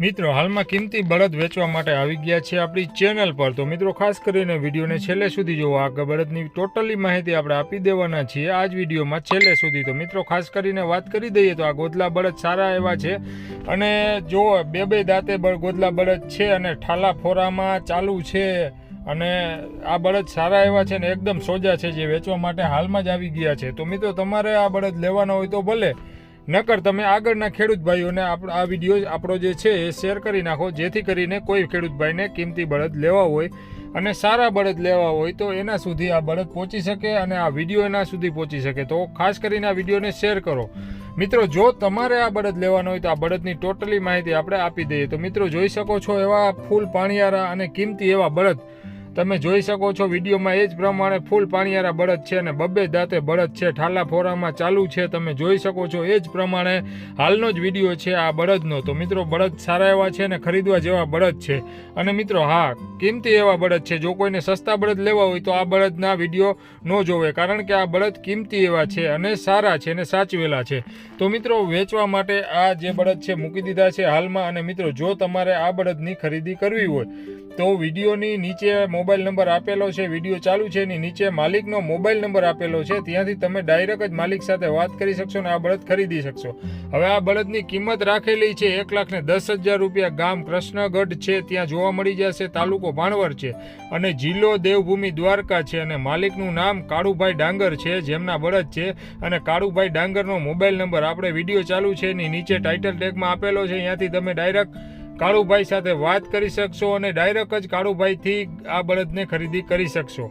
મિત્રો, હાલમાં કિંમતી બળદ વેચવા માટે આવી ગયા છે આપણી ચેનલ પર. તો મિત્રો, ખાસ કરીને વિડીયોને છેલ્લે સુધી જોવો. આ બળદની ટોટલી માહિતી આપણે આપી દેવાના છીએ આ જ વિડીયોમાં છેલ્લે સુધી. તો મિત્રો, ખાસ કરીને વાત કરી દઈએ તો આ ગોદલા બળદ સારા એવા છે. અને જો બે બે દાંતે ગોદલા બળદ છે અને ઠાલા ફોરામાં ચાલુ છે અને આ બળદ સારા એવા છે ને, એકદમ સોજા છે જે વેચવા માટે હાલમાં જ આવી ગયા છે. તો મિત્રો, તમારે આ બળદ લેવાના હોય તો ભલે. નકર તમે આગળના ખેડૂત ભાઈઓને આપણો, આ વીડિયો આપણો જે છે એ શેર કરી નાખો. જેથી કરીને કોઈ ખેડૂત ભાઈને કિંમતી બળદ લેવા હોય અને સારા બળદ લેવા હોય તો એના સુધી આ બળદ પહોંચી શકે અને આ વીડિયો એના સુધી પહોંચી શકે. તો ખાસ કરીને આ વિડીયોને શેર કરો. મિત્રો, જો તમારે આ બળદ લેવાનો હોય તો આ બળદની ટોટલી માહિતી આપણે આપી દઈએ. તો મિત્રો, જોઈ શકો છો એવા ફૂલ પાણીયારા અને કિંમતી એવા બળદ તમે જોઈ શકો છો વિડીયોમાં એ જ પ્રમાણે ફૂલ પાણીયારા બળદ છે અને બબ્બે દાંતે બળદ છે. ઠાલા ફોરામાં ચાલુ છે. તમે જોઈ શકો છો એ જ પ્રમાણે હાલનો જ વીડિયો છે આ બળદનો. તો મિત્રો, બળદ સારા એવા છે અને ખરીદવા જેવા બળદ છે. અને મિત્રો, હા, કિંમતી એવા બળદ છે. જો કોઈને સસ્તા બળદ લેવા હોય તો આ બળદના વીડિયો ન જોવે, કારણ કે આ બળદ કિંમતી એવા છે અને સારા છે અને સાચવેલા છે. તો મિત્રો, વેચવા માટે આ જે બળદ છે મૂકી દીધા છે હાલમાં. અને મિત્રો, જો તમારે આ બળદની ખરીદી કરવી હોય તો વિડીયોની નીચે મોબાઈલ નંબર આપેલો છે, વીડિયો ચાલુ છે એની નીચે માલિકનો મોબાઈલ નંબર આપેલો છે. ત્યાંથી તમે ડાયરેક્ટ જ માલિક સાથે વાત કરી શકશો અને આ બળદ ખરીદી શકશો. હવે આ બળદની કિંમત રાખેલી છે એક લાખ ને દસ હજાર રૂપિયા. ગામ કૃષ્ણગઢ છે, ત્યાં જોવા મળી જશે. તાલુકો ભાણવર છે અને જિલ્લો દેવભૂમિ દ્વારકા છે અને માલિકનું નામ કાળુભાઈ ડાંગર છે, જેમના બળદ છે. અને કાળુભાઈ ડાંગરનો મોબાઈલ નંબર આપણે વીડિયો ચાલુ છે એની નીચે ટાઇટલ ટેગમાં આપેલો છે. ત્યાંથી તમે ડાયરેક્ટ કાળુભાઈ સાથે વાત કરી શકશો અને ડાયરેક્ટ જ કાળુભાઈથી આ બળદને ખરીદી કરી શકશો.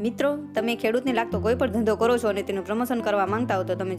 મિત્રો, તમે ખેડૂતને લાગતો કોઈ પણ ધંધો કરો છો અને તેનું પ્રમોશન કરવા માંગતા હો તો તમે